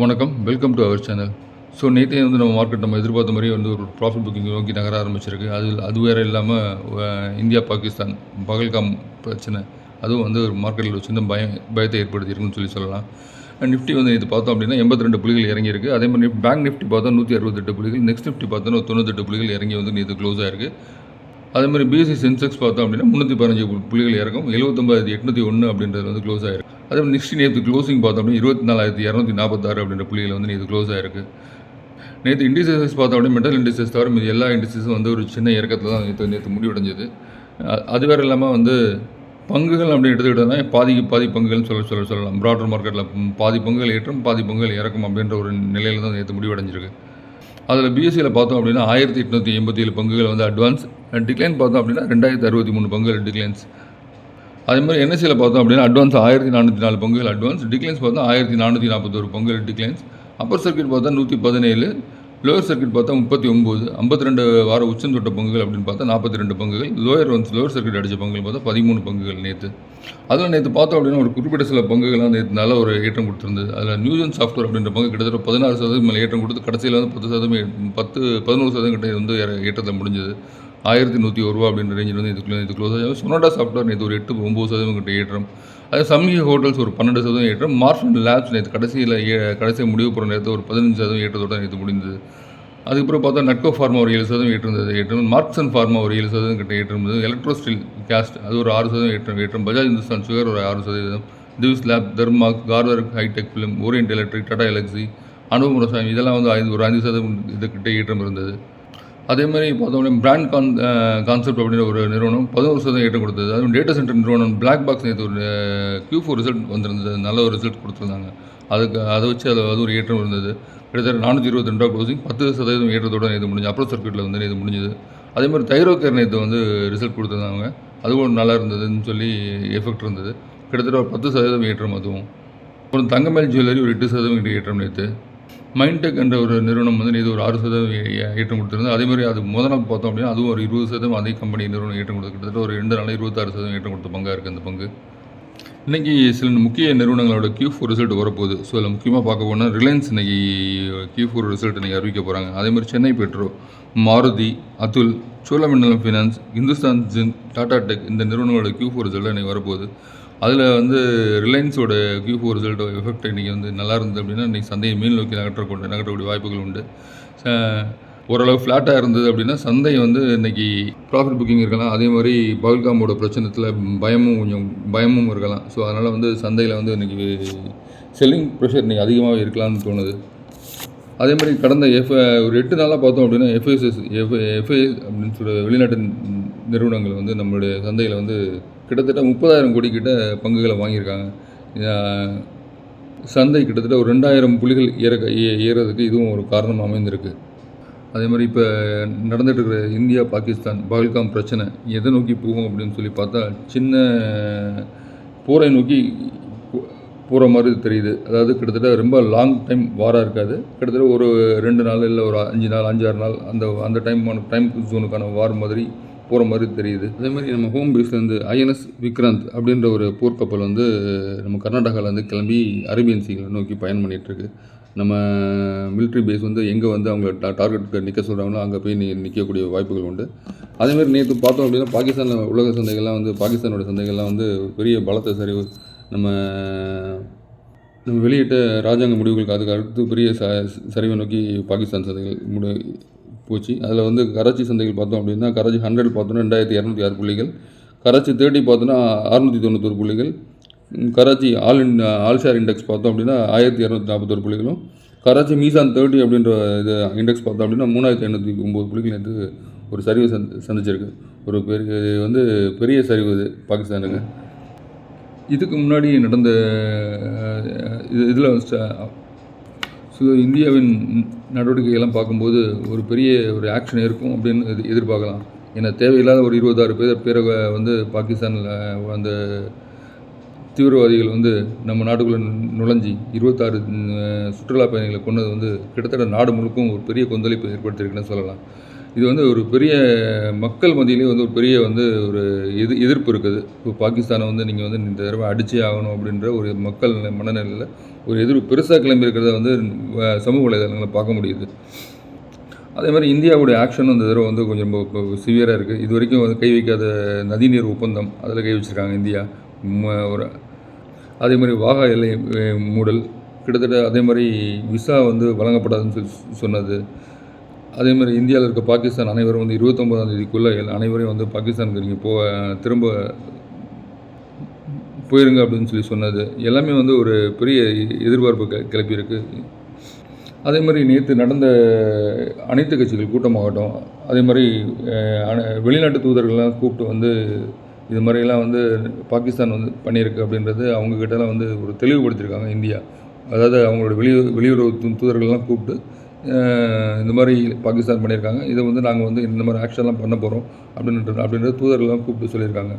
வணக்கம். Welcome to our channel so நேற்றே வந்து நம்ம மார்க்கெட் நம்ம எதிர்பார்த்த மாதிரியே வந்து ஒரு ப்ராஃபிட் புக்கிங் நோக்கி நகர ஆரம்பிச்சிருக்கு. அது அது வேறு இல்லாமல் இந்தியா பாகிஸ்தான் பகல்காம் பிரச்சனை. அதுவும் வந்து ஒரு மார்க்கெட்டில் ஒரு சின்ன பயம் பயத்தை ஏற்படுத்தியிருக்குன்னு சொல்லி சொல்லலாம். நிஃப்டி வந்து இது பார்த்தோம் அப்படின்னா எண்பத்தி ரெண்டு புள்ளிகள் இறங்கியிருக்கு. அதே மாதிரி பேங்க் நிஃப்டி பார்த்தா நூற்றி அறுபத்தெட்டு புள்ளிகள் நெக்ஸ்ட் நிஃப்டி பார்த்தோன்னா தொண்ணூத்தெட்டு புள்ளிகள் இறங்கி வந்து இது க்ளோஸ் ஆயிருக்கு. அதே மாதிரி பிஎஸ்சி சென்செக்ஸ் பார்த்தோம் அப்படின்னா முந்நூற்றி பதினஞ்சு புள்ளிகள் இறக்கும் எழுபத்தொம்பது எட்நூற்றி ஒன்று அப்படின்றது வந்து க்ளோஸ் ஆயிருக்கு. அதே மாதிரி நிஃப்டி நேற்று க்ளோசிங் பார்த்தோம் அப்படின்னா இருபத்தி நாலாயிரத்தி இரநூத்தி நாற்பத்தாறு அப்படின்ற புள்ளியில் வந்து நேற்று க்ளோஸ் ஆயிருக்கு. நேற்று இண்டிசஸ் பார்த்தோம் அப்படின்னா மெட்டல் இண்டிசஸ் தவிர மீதி எல்லா இண்டிசஸும் வந்து ஒரு சின்ன இறக்கத்தில் தான் நேற்று நேற்று முடிவடைஞ்சது. அது வேறு இல்லாமல் வந்து பங்குகள் அப்படின்னு எடுத்துக்கிட்டோம்னா பாதிக்கு பாதி பங்குகள்னு சொல்ல சொல்ல சொல்லலாம். ப்ராடர் மார்க்கெட்டில் பாதி பங்குகள் ஏற்றம் பாதி பங்குகள் இறக்கும் அப்படின்ற ஒரு நிலையில் தான் நேற்று முடிவடைஞ்சிருக்கு. அதில் பிஎஸ்சியில் பார்த்தோம் அப்படின்னா ஆயிரத்தி எட்நூற்றி எண்பத்தி ஏழு பங்குகள் வந்து அட்வான்ஸ் டிக்ளைன் பார்த்தோம் அப்படின்னா ரெண்டாயிரத்தி அறுபத்தி மூணு பங்குகள் டிக்ளைன்ஸ் அதே மாதிரி என்எஸ்சியில் பார்த்தோம் அப்படின்னா அட்வான்ஸ் ஆயிரத்தி நானூற்றி நாலு பங்குகள் அட்வான்ஸ் டிக்ளைன்ஸ் பார்த்தா ஆயிரத்தி நானூற்றி நாற்பத்தோரு பொங்கல் டிக்ளைன்ஸ் அப்பர் சர்க்கியூட் பார்த்தா நூற்றி பதினேழு லோயர் சர்க்கியூட் பார்த்தா முப்பத்தி ஒம்பது ஐம்பத்தி ரெண்டு வார உச்சம் தொட்ட பங்குகள் அப்படின்னு பார்த்தா நாற்பத்தி ரெண்டு பங்குகள் லோயர் வந்து லோயர் சர்க்கியூட் அடித்த பங்குகள் பார்த்தா பதிமூணு பங்குகள் நேற்று அதில் நேற்று பார்த்தோம் அப்படின்னா ஒரு குறிப்பிட்ட சில பங்குகள்லாம் நேற்று நல்ல ஒரு ஏற்றம் கொடுத்துருந்தது. அதில் நியூஜன் சாஃப்ட்வேர் அப்படின்ற பங்கு கிட்டத்தட்ட பதினாறு சதவீதம் மேலே ஏற்றம் கொடுத்து கடைசியில் வந்து பத்து சதவீதம் பத்து பதினோரு சதவீதம் கிட்ட வந்து ஏற்றத்தை முடிஞ்சது. ஆயிரத்தி நூற்றி ஒரு ரூபா அப்படின்ற ரேஞ்சில் வந்து இதுக்குள்ள இது க்ளோஸ் ஆகும் சொனோடா சாஃப்ட்வேர் நேற்று ஒரு எட்டு ஒம்பது சதவீதம் கிட்ட ஏற்றம். அது சமீக ஹோட்டல்ஸ் ஒரு பன்னெண்டு சதவீதம் ஏற்றம். மார்ச் அண்ட் லேப்ஸ் நேற்று கடைசியில் ஏ முடிவு போகிற நேரத்தில் ஒரு பதினஞ்சு சதவீதம் ஏற்றத்தோட நேற்று முடிந்தது. அதுக்கப்புறம் பார்த்தா நட்கோ ஃபார்மா ஒரு ஏழு சதவீதம் ஏற்றிருந்தது ஏற்றம் மார்க்ஸ் அண்ட் ஃபார்மா ஒரு ஏழு சதவீதம் கிட்ட ஏற்றிருந்தது எலக்ட்ரோ ஸ்டீல் கேஸ்ட் அது ஒரு ஆறு சதவீதம் ஏற்றம் ஏற்றம். பஜாஜ் இந்துஸ்தான் சுகர் ஒரு ஆறு சதவீதம். Divi's lab தர்மாக் Carver hitech film Orient electric Tata Elxsi அனுபவ முரசாமி இதெல்லாம் வந்து ஐந்து ஒரு ஐந்து சதவீதம் இதுக்கிட்ட ஏற்றம் இருந்தது. அதே மாதிரி பார்த்தோம்னா பிராண்ட் கான் கான்செப்ட் அப்படின்ற ஒரு நிறுவனம் பதினோரு சதவீதம் ஏற்றம் கொடுத்தது. அதுவும் டேட்டா சென்டர் நிறுவனம் பிளாக் பாக்ஸ் நேற்று ஒரு கியூ ஃபோர் ரிசல்ட் வந்திருந்தது. நல்ல ஒரு ரிசல்ட் கொடுத்துருந்தாங்க. அதுக்கு அதை வச்சு அது அது ஒரு ஏற்றம் இருந்தது. கிட்டத்தட்ட நானூற்றி இருபத்தி ரெண்டு ரூபா க்ளோசிங் பத்து சதவீதம் ஏற்றத்தோட நேற்று முடிஞ்சு அப்ரோ சர்க்கியூட்டில் வந்து இது முடிஞ்சது. அதே மாதிரி தைரோக்கேர் நேற்று வந்து ரிசல்ட் கொடுத்துருந்தாங்க. அதுவும் நல்லா இருந்ததுன்னு சொல்லி எஃபெக்ட் இருந்தது. கிட்டத்தட்ட ஒரு பத்து சதவீதம் ஏற்றம் அதுவும். அப்புறம் தங்கமேல் ஜுவல்லரி ஒரு எட்டு சதவீதம் ஏற்றம் நேற்று மைண்டெக் என்ற ஒரு நிறுவனம் வந்து இது ஒரு ஆறு சதவீதம் ஏ- ஏற்றம் கொடுத்துருந்தது. அதே மாதிரி அது முதல்ல பார்த்தோம் அப்படின்னா அதுவும் ஒரு இருபது சதவீதம் அதே கம்பெனி நிறுவனம் ஏற்றம் கொடுத்து கிட்டத்தட்ட ஒரு ரெண்டு நாளில் இருபத்தாறு சதவீதம் ஏற்றம் கொடுத்த பங்காக இருக்குது அந்த பங்கு. இன்றைக்கி சில முக்கிய நிறுவனங்களோட கியூ ஃபோர் ரிசல்ட் வரப்போகுது. ஸோ அதில் முக்கியமாக பார்க்க போனால் ரிலையன்ஸ் இன்றைக்கி கியூ ஃபோர் ரிசல்ட் இன்றைக்கி அறிவிக்க போகிறாங்க அதே மாதிரி Chennai Petro Maruti Atul Cholamandalam Finance Hindustan Zinc Tata Tech இந்த நிறுவனங்களோட கியூ ஃபோர் ரிசல்ட் இன்றைக்கி வரப்போகுது. அதில் வந்து ரிலையன்ஸோட கியூ ஃபோர் ரிசல்ட் எஃபெக்ட் இன்றைக்கி வந்து நல்லா இருந்தது அப்படின்னா இன்றைக்கி சந்தையை மேல் நோக்கி நகற்றக்கூடிய நகற்றக்கூடிய வாய்ப்புகள் உண்டு. ஓரளவு ஃப்ளாட்டாக இருந்தது அப்படின்னா சந்தை வந்து இன்னைக்கு ப்ராஃபிட் புக்கிங் இருக்கலாம். அதே மாதிரி பவல்காமோட பிரச்சனத்தில் பயமும் கொஞ்சம் பயமும் இருக்கலாம். ஸோ அதனால் வந்து சந்தையில் வந்து இன்னைக்கு செல்லிங் ப்ரெஷர் இன்னைக்கு அதிகமாக இருக்கலாம்னு தோணுது. அதே மாதிரி கடந்த எஃப் ஒரு எட்டு நாளாக பார்த்தோம் அப்படின்னா எஃப்ஐஎஸ்எஸ் எஃப் எஃப்ஐஎஸ் அப்படின்னு சொல்கிற வெளிநாட்டு நிறுவனங்கள் வந்து நம்மளுடைய சந்தையில் வந்து கிட்டத்தட்ட முப்பதாயிரம் கோடி கிட்ட பங்குகளை வாங்கியிருக்காங்க. சந்தை கிட்டத்தட்ட ஒரு ரெண்டாயிரம் புலிகள் ஏற ஏ- ஏறதுக்கு இதுவும் ஒரு காரணம் அமைந்திருக்கு. அதே மாதிரி இப்போ நடந்துட்டு இருக்கிற இந்தியா பாகிஸ்தான் பால்காம் பிரச்சனை எதை நோக்கி போகும் அப்படின்னு சொல்லி பார்த்தா சின்ன போரை நோக்கி போகிற மாதிரி தெரியுது. அதாவது கிட்டத்தட்ட ரொம்ப லாங் டைம் வாராக இருக்காது. கிட்டத்தட்ட ஒரு ரெண்டு நாள் இல்லை ஒரு அஞ்சு நாள் அஞ்சாறு நாள் அந்த அந்த டைம் டைம் ஜோனுக்கான வார் மாதிரி போகிற மாதிரி தெரியுது. அதே மாதிரி நம்ம ஹோம் பேஸ்லேருந்து ஐஎன்எஸ் விக்ராந்த் அப்படின்ற ஒரு போர்க்கப்பல் வந்து நம்ம கர்நாடகாவிலேருந்து கிளம்பி அரேபியன் சீகளை நோக்கி பயணம் பண்ணிகிட்ருக்கு நம்ம மிலிட்ரி பேஸ் வந்து எங்கே வந்து அவங்க டா டார்கெட்டுக்கு நிற்க சொல்கிறாங்களோ அங்கே போய் நீ நிற்கக்கூடிய வாய்ப்புகள் உண்டு. அதேமாதிரி நேற்று பார்த்தோம் அப்படின்னா பாகிஸ்தானில் உலக சந்தைகள்லாம் வந்து பாகிஸ்தானோட சந்தைகள்லாம் வந்து பெரிய பலத்த சரிவு. நம்ம நம்ம வெளியிட்ட ராஜாங்க முடிவுகளுக்கு அதுக்கு அடுத்து பெரிய ச சரிவை நோக்கி பாகிஸ்தான் சந்தைகள் முடி போச்சு. அதில் வந்து கராச்சி சந்தைகள் பார்த்தோம் அப்படின்னா கராச்சி ஹண்ட்ரட் பார்த்தோன்னா ரெண்டாயிரத்தி இரநூத்தி ஆறு புள்ளிகள். கராச்சி தேர்ட்டி பார்த்தோன்னா அறுநூற்றி தொண்ணூத்தொரு புள்ளிகள். Karachi all in all share index பார்த்தோம் அப்படின்னா ஆயிரத்தி இரநூத்தி நாற்பத்தொரு புள்ளிகளும். கராச்சி மீசான் தேர்ட்டி அப்படின்ற இது இண்டெக்ஸ் பார்த்தோம் அப்படின்னா மூணாயிரத்தி ஐநூற்றி ஒம்பது புள்ளிகள் நேற்று ஒரு சரிவை சந்தி சந்திச்சிருக்கு. ஒரு பெரிய இது வந்து பெரிய சரிவு இது பாகிஸ்தானுக்கு. இதுக்கு முன்னாடி நடந்த இது இதில் ஸோ இந்தியாவின் நடவடிக்கைகள்லாம் பார்க்கும்போது ஒரு பெரிய ஒரு ஆக்ஷன் இருக்கும் அப்படின்னு எதிர்- எதிர்பார்க்கலாம். ஏன்னா தேவையில்லாத ஒரு இருபத்தாறு பேர் பேரை வந்து பாகிஸ்தானில் அந்த தீவிரவாதிகள் வந்து நம்ம நாட்டுக்குள்ளே நுழைஞ்சி இருபத்தாறு சுற்றுலா பயணிகளை கொண்டது வந்து கிட்டத்தட்ட நாடு முழுக்கும் ஒரு பெரிய கொந்தளிப்பு ஏற்படுத்தியிருக்குன்னு சொல்லலாம். இது வந்து ஒரு பெரிய மக்கள் மத்தியிலேயே வந்து ஒரு பெரிய வந்து ஒரு எது எதிர்ப்பு இருக்குது. இப்போ பாகிஸ்தானை வந்து நீங்கள் வந்து இந்த தடவை அடிச்சே ஆகணும் அப்படின்ற ஒரு மக்கள் மனநிலையில் ஒரு எதிர்ப்பு பெருசாக கிளம்பி இருக்கிறத வந்து சமூக வலைதளங்களில் பார்க்க முடியுது. அதே மாதிரி இந்தியாவுடைய ஆக்ஷனும் அந்த தடவை வந்து கொஞ்சம் சிவியராக இருக்குது இது வரைக்கும் வந்து கை வைக்காத நதிநீர் ஒப்பந்தம் அதில் கை வச்சுருக்காங்க இந்தியா. ஒரு அதே மாதிரி வாகா எல்லை மூடல் கிட்டத்தட்ட அதே மாதிரி விசா வந்து வழங்கப்படாதுன்னு சொல்லி சொன்னது. அதே மாதிரி இந்தியாவில் இருக்க பாகிஸ்தான் அனைவரும் வந்து இருபத்தொம்போதாம் தேதிக்குள்ளே அனைவரையும் வந்து பாகிஸ்தானுக்கு நீங்கள் போ திரும்ப போயிருங்க அப்படின்னு சொல்லி சொன்னது. எல்லாமே வந்து ஒரு பெரிய எதிர்பார்ப்பு கி- கிளப்பியிருக்கு. அதே மாதிரி நேற்று நடந்த அனைத்து கட்சிகள் கூட்டமாகட்டும் அதே மாதிரி வெளிநாட்டு தூதர்கள்லாம் கூப்பிட்டு வந்து இது மாதிரியெல்லாம் வந்து பாகிஸ்தான் வந்து பண்ணியிருக்கு அப்படின்றது அவங்கக்கிட்டலாம் வந்து ஒரு தெளிவுபடுத்தியிருக்காங்க இந்தியா. அதாவது அவங்களோட வெளியுறவு வெளியுறவு தூதர்கள்லாம் கூப்பிட்டு இந்த மாதிரி பாகிஸ்தான் பண்ணியிருக்காங்க. இதை வந்து நாங்கள் வந்து இந்த மாதிரி ஆக்ஷன்லாம் பண்ண போகிறோம் அப்படின்ட்டு அப்படின்றத தூதர்கள்லாம் கூப்பிட்டு சொல்லியிருக்காங்க.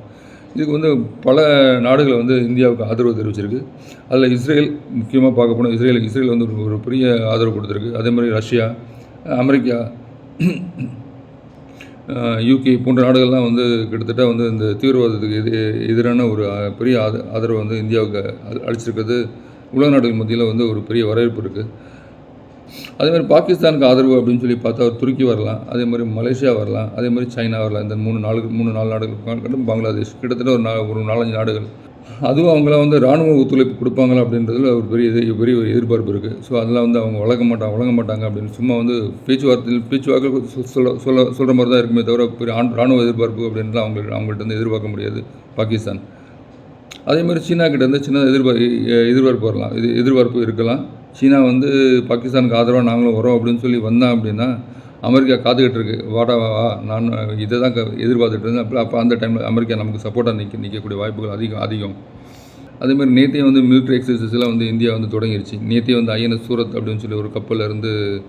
இதுக்கு வந்து பல நாடுகள் வந்து இந்தியாவுக்கு ஆதரவு தெரிவிச்சிருக்கு. அதில் இஸ்ரேல் முக்கியமாக பார்க்க போனால் இஸ்ரேல் இஸ்ரேல் வந்து ஒரு- ஒரு பெரிய ஆதரவு கொடுத்துருக்கு. அதே மாதிரி ரஷ்யா அமெரிக்கா யூகே போன்ற நாடுகள்லாம் வந்து கிட்டத்தட்ட வந்து இந்த தீவிரவாதத்துக்கு எது எதிரான ஒரு பெரிய ஆத ஆதரவு வந்து இந்தியாவுக்கு அளிச்சிருக்கிறது. உலக நாடுகள் மத்தியில் வந்து ஒரு பெரிய வரவேற்பு இருக்குது அதேமாதிரி பாகிஸ்தானுக்கு ஆதரவு அப்படின்னு சொல்லி பார்த்தா அவர் துருக்கி வரலாம் அதே மாதிரி மலேசியா வரலாம் அதே மாதிரி சைனா வரலாம். இந்த மூணு நாலு மூணு நாலு நாடுகள் பங்களாதேஷ். கிட்டத்தட்ட ஒரு நா ஒரு நாலஞ்சு நாடுகள். அதுவும் அவங்களாம் வந்து இராணுவ ஒத்துழைப்பு கொடுப்பாங்களா அப்படின்றதுல ஒரு பெரிய பெரிய ஒரு எதிர்பார்ப்பு இருக்குது ஸோ அதெல்லாம் வந்து அவங்க வழங்க மாட்டாங்க வழங்க மாட்டாங்க அப்படின்னு சும்மா வந்து பேச்சுவார்த்தையில் பேச்சுவார்த்தை சொல்ல சொல்ல சொல்கிற மாதிரி தான் இருக்குமே தவிர பெரிய ஆண் ராணுவ எதிர்பார்ப்பு அப்படின்றது அவங்க அவங்கள்ட்ட வந்து எதிர்பார்க்க முடியாது பாகிஸ்தான். அதே மாதிரி சீனாக்கிட்ட இருந்து சின்ன எதிர்பார்ப்பு எதிர்பார்ப்பு வரலாம். இது எதிர்பார்ப்பு இருக்கலாம். சீனா வந்து பாகிஸ்தானுக்கு ஆதரவாக நாங்களும் வரோம் அப்படின்னு சொல்லி வந்தான் அப்படின்னா அமெரிக்கா காத்துக்கிட்டு இருக்கு. வாடா வா நான் இதை தான் க- எதிர்பார்த்துட்டு இருந்தேன். அப்போ அப்போ அந்த டைமில் அமெரிக்கா நமக்கு சப்போர்ட்டாக நிற்க நிற்கக்கூடிய வாய்ப்புகள் அதிகம் அதிகம். அதேமாதிரி நேற்றே வந்து மிலிட்ரி எக்ஸசைஸ்லாம் வந்து இந்தியா வந்து தொடங்கிருச்சு. நேற்றே வந்து ஐஎன்எஸ் சூரத் அப்படின்னு சொல்லி ஒரு கப்பலில் இருந்து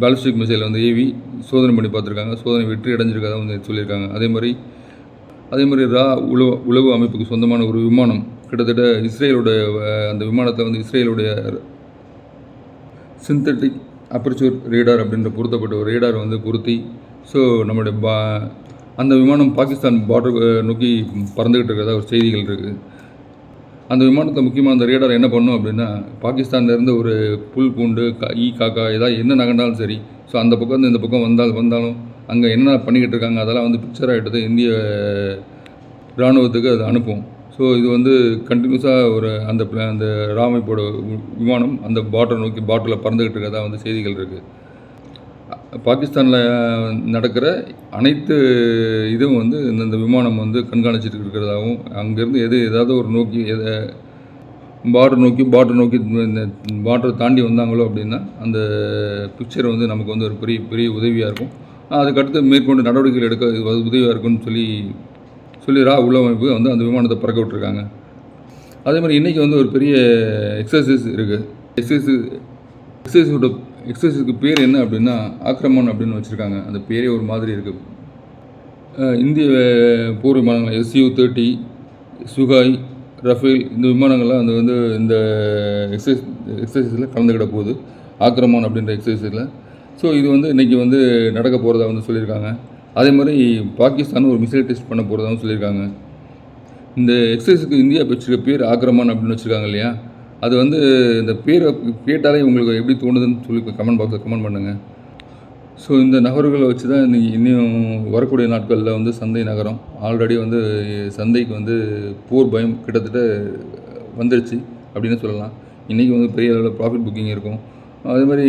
பாலிஸ்டிக் மிசைல் வந்து ஏவி சோதனை பண்ணி பார்த்துருக்காங்க. சோதனை வெற்றி அடைஞ்சிருக்கதா வந்து சொல்லியிருக்காங்க. அதே மாதிரி அதே மாதிரி ரா உளவு உளவு அமைப்புக்கு சொந்தமான ஒரு விமானம் கிட்டத்தட்ட இஸ்ரேலுடைய அந்த விமானத்தை வந்து இஸ்ரேலுடைய சிந்தட்டிக் அப்பர்ச்சூர் ரேடார் அப்படின்ற பொருத்தப்பட்ட ஒரு ரேடார் வந்து பொருத்தி ஸோ நம்மளுடைய பா அந்த விமானம் பாகிஸ்தான் பார்டர் நோக்கி பறந்துக்கிட்டு இருக்கிறதா ஒரு செய்திகள் இருக்குது அந்த விமானத்தை முக்கியமாக அந்த ரேடார் என்ன பண்ணும் அப்படின்னா பாகிஸ்தான்லேருந்து ஒரு புல் பூண்டு கா ஈ காக்கா ஏதாவது என்ன நகர்ந்தாலும் சரி ஸோ அந்த பக்கம் இந்த பக்கம் வந்தால் வந்தாலும் அங்கே என்ன பண்ணிக்கிட்டு இருக்காங்க அதெல்லாம் வந்து பிக்சராக எடுத்து இந்திய இராணுவத்துக்கு அது அனுப்பும் ஸோ இது வந்து கண்டினியூஸாக ஒரு அந்த அந்த ராமைப்போட விமானம் அந்த பாட்டை நோக்கி பாட்டில் பறந்துக்கிட்டு இருக்கதான் வந்து செய்திகள் இருக்குது பாகிஸ்தானில் நடக்கிற அனைத்து இதுவும் வந்து இந்த விமானம் வந்து கண்காணிச்சிட்டு இருக்கிறதாகவும் அங்கேருந்து எது ஏதாவது ஒரு நோக்கி எதை பார்டர் நோக்கி பார்டர் நோக்கி இந்த பார்டரை தாண்டி வந்தாங்களோ அப்படின்னா அந்த பிக்சர் வந்து நமக்கு வந்து ஒரு பெரிய பெரிய உதவியாக இருக்கும். அதுக்கடுத்து மேற்கொண்டு நடவடிக்கைகள் எடுக்க உதவியாக இருக்கும்னு சொல்லி சொல்லி ரா உள்ளமைப்பு வந்து அந்த விமானத்தை பறக்க விட்டுருக்காங்க. அதே மாதிரி இன்றைக்கி வந்து ஒரு பெரிய எக்ஸசைஸ் இருக்குது எக்ஸசைஸ் எக்ஸசைஸோட எக்ஸசைஸுக்கு பேர் என்ன அப்படின்னா ஆக்ரமன் அப்படின்னு வச்சுருக்காங்க. அந்த பேரே ஒரு மாதிரி இருக்குது இந்திய போர் விமானங்கள் எஸ்யூ தேர்ட்டி சுகாய் ரஃபேல் இந்த விமானங்கள்லாம் அது வந்து இந்த எக்ஸசைஸ் எக்ஸசைஸில் கலந்துக்கிட போகுது. ஆக்ரமன் அப்படின்ற எக்ஸசைஸில் ஸோ இது வந்து இன்றைக்கி வந்து நடக்க போகிறதா வந்து சொல்லியிருக்காங்க. அதே மாதிரி பாகிஸ்தான் ஒரு மிசைல் டெஸ்ட் பண்ண போகிறதாவும் சொல்லியிருக்காங்க. இந்த எக்ஸசைஸுக்கு இந்தியா வச்சிருக்க பேர் ஆக்ரமன் அப்படின்னு வச்சுருக்காங்க இல்லையா? அது வந்து இந்த பேரை கேட்டாலே உங்களுக்கு எப்படி தோணுதுன்னு சொல்லி கமெண்ட் பாக்ஸில் கமெண்ட் பண்ணுங்கள் ஸோ இந்த நகர்களை வச்சு தான் இன்னைக்கு இன்னும் வரக்கூடிய நாட்களில் வந்து சந்தை நகரம். ஆல்ரெடி வந்து சந்தைக்கு வந்து போர் பயம் கிட்டத்தட்ட வந்துருச்சு அப்படின்னு சொல்லலாம். இன்றைக்கி வந்து பெரிய அளவில் ப்ராஃபிட் புக்கிங் இருக்கும். அதே மாதிரி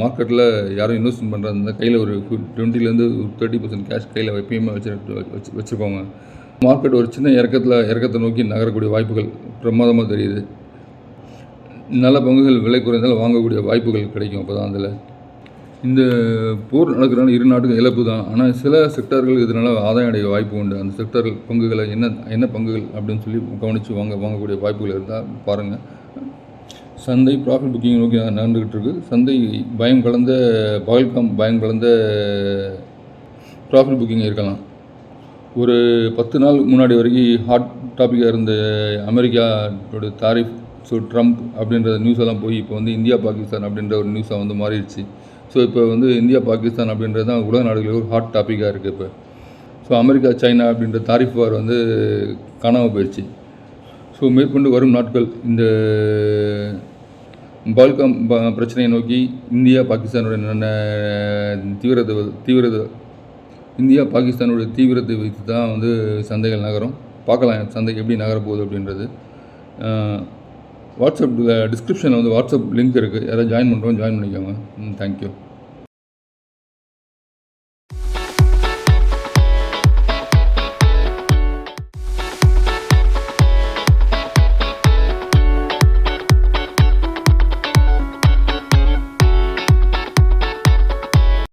மார்க்கெட்டில் யாரும் இன்வெஸ்ட்மெண்ட் பண்ணுறாங்க கையில் ஒரு டுவெண்ட்டிலேருந்து ஒரு தேர்ட்டி பர்சன்ட் கேஷ் கையில் எப்பயுமே வச்சு வச்சு வச்சுருக்கோங்க மார்க்கெட் ஒரு சின்ன இறக்கத்தில் இறக்கத்தை நோக்கி நகரக்கூடிய வாய்ப்புகள் பிரமாதமாக தெரியுது. நல்ல பங்குகள் விலை குறைந்தால் வாங்கக்கூடிய வாய்ப்புகள் கிடைக்கும் அப்போ தான் அதில். இந்த போர் நடக்கிறனால இரு நாட்டுக்கும் இழப்பு தான். ஆனால் சில செக்டார்கள் இதனால் ஆதாயம் அடைய வாய்ப்பு உண்டு. அந்த செக்டார்கள் பங்குகளை என்ன என்ன பங்குகள் அப்படின்னு சொல்லி கவனித்து வாங்க வாங்கக்கூடிய வாய்ப்புகள் இருந்தால் பாருங்கள் சந்தை ப்ராஃபிட் புக்கிங் நோக்கி நடந்துக்கிட்டு இருக்கு. சந்தை பயம் கலந்த பகல்காம் பயம் கலந்த ப்ராஃபிட் புக்கிங் இருக்கலாம். ஒரு பத்து நாள் முன்னாடி வரைக்கும் ஹாட் டாப்பிக்காக இருந்த அமெரிக்காவோட தாரிஃப் ஸோ ட்ரம்ப் அப்படின்ற நியூஸ் எல்லாம் போய் இப்போ வந்து இந்தியா பாகிஸ்தான் அப்படின்ற ஒரு நியூஸாக வந்து மாறிடுச்சு. ஸோ இப்போ வந்து இந்தியா பாகிஸ்தான் அப்படின்றது தான் உலக நாடுகளுக்கு ஒரு ஹாட் டாப்பிக்காக இருக்குது இப்போ. ஸோ அமெரிக்கா சைனா அப்படின்ற தாரிஃப் வார் வந்து காணாமல் போயிடுச்சு. ஸோ மேற்கொண்டு வரும் நாட்கள் இந்த பால்காம் பிரச்சனையை நோக்கி இந்தியா பாகிஸ்தானுடைய தீவிரத்தை தீவிரத்தை இந்தியா பாகிஸ்தானுடைய தீவிரத்தை வைத்து தான் வந்து சந்தைகள் நகரும். பார்க்கலாம் சந்தை எப்படி நகரப்போகுது அப்படின்றது. வாட்ஸ்அப்பில் வாட்ஸ்அப் டிஸ்கிரிப்ஷனில் வந்து வாட்ஸ்அப் லிங்க் இருக்குது யாராவது ஜாயின் பண்ணுறோம் ஜாயின் பண்ணிக்கோங்க. தேங்க்யூ